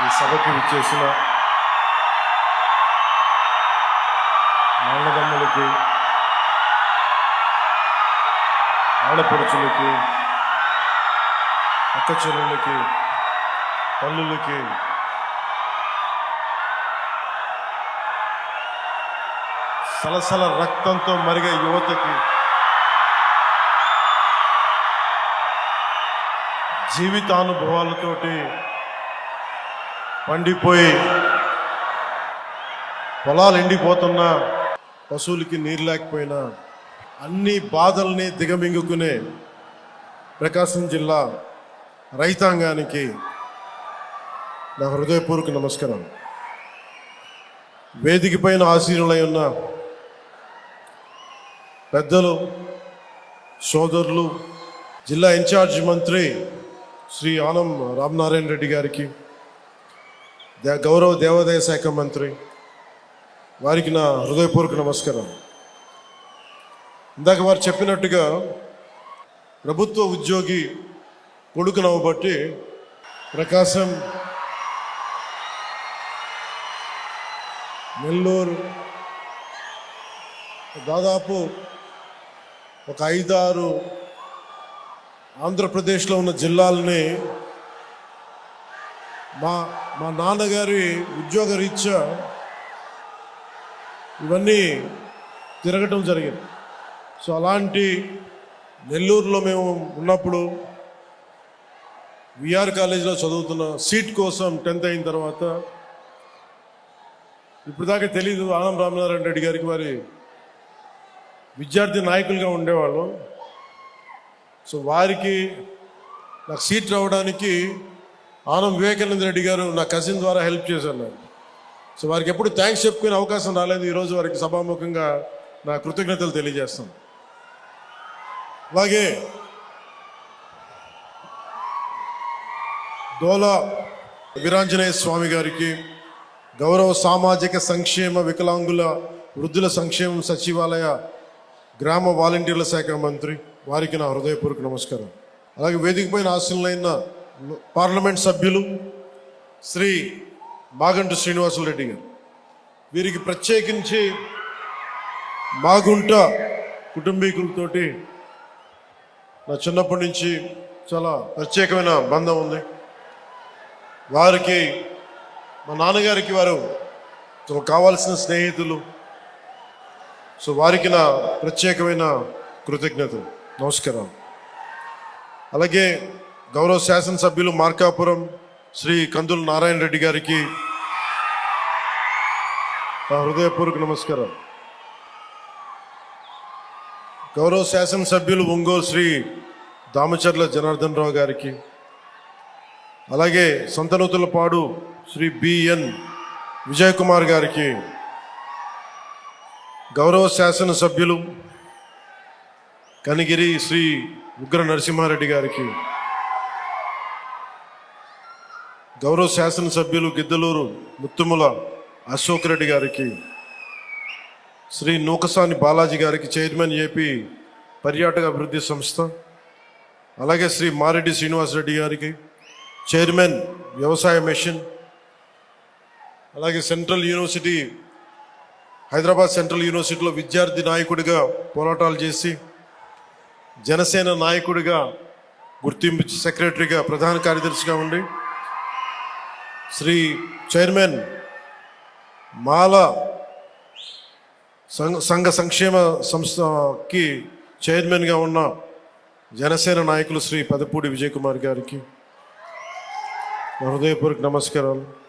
ఈ సభకు విచ్చేసిన నాన్నదమ్ములకి ఆడపడుచులకి అక్క చెల్లెళ్ళకి తల్లులకి సలసల రక్తంతో మరిగే యువతకి జీవితానుభవాలతోటి పండిపోయి పొలాలు ఎండిపోతున్నా పశువులకి నీరు లేకపోయినా అన్ని బాధల్ని దిగమింగుకునే ప్రకాశం జిల్లా రైతాంగానికి నా హృదయపూర్వక నమస్కారం. వేదిక పైన ఆశీనులై ఉన్న పెద్దలు సోదరులు జిల్లా ఇన్ఛార్జ్ మంత్రి శ్రీ ఆనం రామనారాయణ రెడ్డి గారికి గౌరవ దేవాదాయ శాఖ మంత్రి వారికి నా హృదయపూర్వక నమస్కారం. ఇందాక వారు చెప్పినట్టుగా ప్రభుత్వ ఉద్యోగి కొడుకు నవ్వబట్టి ప్రకాశం నెల్లూరు దాదాపు ఒక ఐదారు ఆంధ్రప్రదేశ్లో ఉన్న జిల్లాలని మా మా నాన్నగారి ఉద్యోగ రీత్యా ఇవన్నీ తిరగటం జరిగింది. సో అలాంటి నెల్లూరులో మేము ఉన్నప్పుడు విఆర్ కాలేజీలో చదువుతున్న సీట్ కోసం టెన్త్ అయిన తర్వాత ఇప్పుడు దాకా తెలీదు ఆనం రామనారాయణ రెడ్డి గారికి వారి విద్యార్థి నాయకులుగా ఉండేవాళ్ళు. సో వారికి నాకు సీట్ రావడానికి ఆనం వివేకానంద రెడ్డి గారు నా కజిన్ ద్వారా హెల్ప్ చేశాను నాకు. సో వారికి ఎప్పుడు థ్యాంక్స్ చెప్పుకునే అవకాశం రాలేదు. ఈరోజు వారికి సభాముఖంగా నా కృతజ్ఞతలు తెలియజేస్తాను అలాగే దోల వీరాంజనేయ స్వామి గారికి గౌరవ సామాజిక సంక్షేమ వికలాంగుల వృద్ధుల సంక్షేమం సచివాలయ గ్రామ వాలంటీర్ల శాఖ మంత్రి వారికి నా హృదయపూర్వక నమస్కారం. అలాగే వేదికపైన ఆశలైన పార్లమెంట్ సభ్యులు శ్రీ మాగంటు శ్రీనివాసులు రెడ్డి గారు. వీరికి ప్రత్యేకించి మాగుంట కుటుంబీకులతోటి నా చిన్నప్పటి నుంచి చాలా ప్రత్యేకమైన బంధం ఉంది. వారికి మా నాన్నగారికి వారు చాలా కావాల్సిన స్నేహితులు. సో వారికి నా ప్రత్యేకమైన కృతజ్ఞతలు. నమస్కారం అలాగే గౌరవ శాసనసభ్యులు మార్కాపురం శ్రీ కందుల నారాయణ రెడ్డి గారికి నా హృదయపూర్వక నమస్కారం గౌరవ శాసనసభ్యులు ఒంగోలు శ్రీ దామచర్ల జనార్దన్ రావు గారికి అలాగే సంతనూతులపాడు శ్రీ బిఎన్ విజయ్ కుమార్ గారికి గౌరవ శాసనసభ్యులు కనిగిరి శ్రీ ఉగ్ర నరసింహారెడ్డి గారికి గౌరవ శాసనసభ్యులు గిద్దలూరు ముత్తుముల అశోక్ రెడ్డి గారికి శ్రీ నూకసాని బాలాజీ గారికి చైర్మన్ ఏపీ పర్యాటక అభివృద్ధి సంస్థ అలాగే శ్రీ మారెడ్డి శ్రీనివాసరెడ్డి గారికి చైర్మన్ వ్యవసాయ మిషన్ అలాగే సెంట్రల్ యూనివర్సిటీ హైదరాబాద్ సెంట్రల్ యూనివర్సిటీలో విద్యార్థి నాయకుడిగా పోరాటాలు చేసి జనసేన నాయకుడిగా గుర్తింపు సెక్రటరీగా ప్రధాన కార్యదర్శిగా ఉండి శ్రీ చైర్మన్ మాల సంఘ సంఘ సంక్షేమ సంస్థకి చైర్మన్గా ఉన్న జనసేన నాయకులు శ్రీ పెదపూడి విజయ్ కుమార్ గారికి హృదయపూర్వక నమస్కారాలు.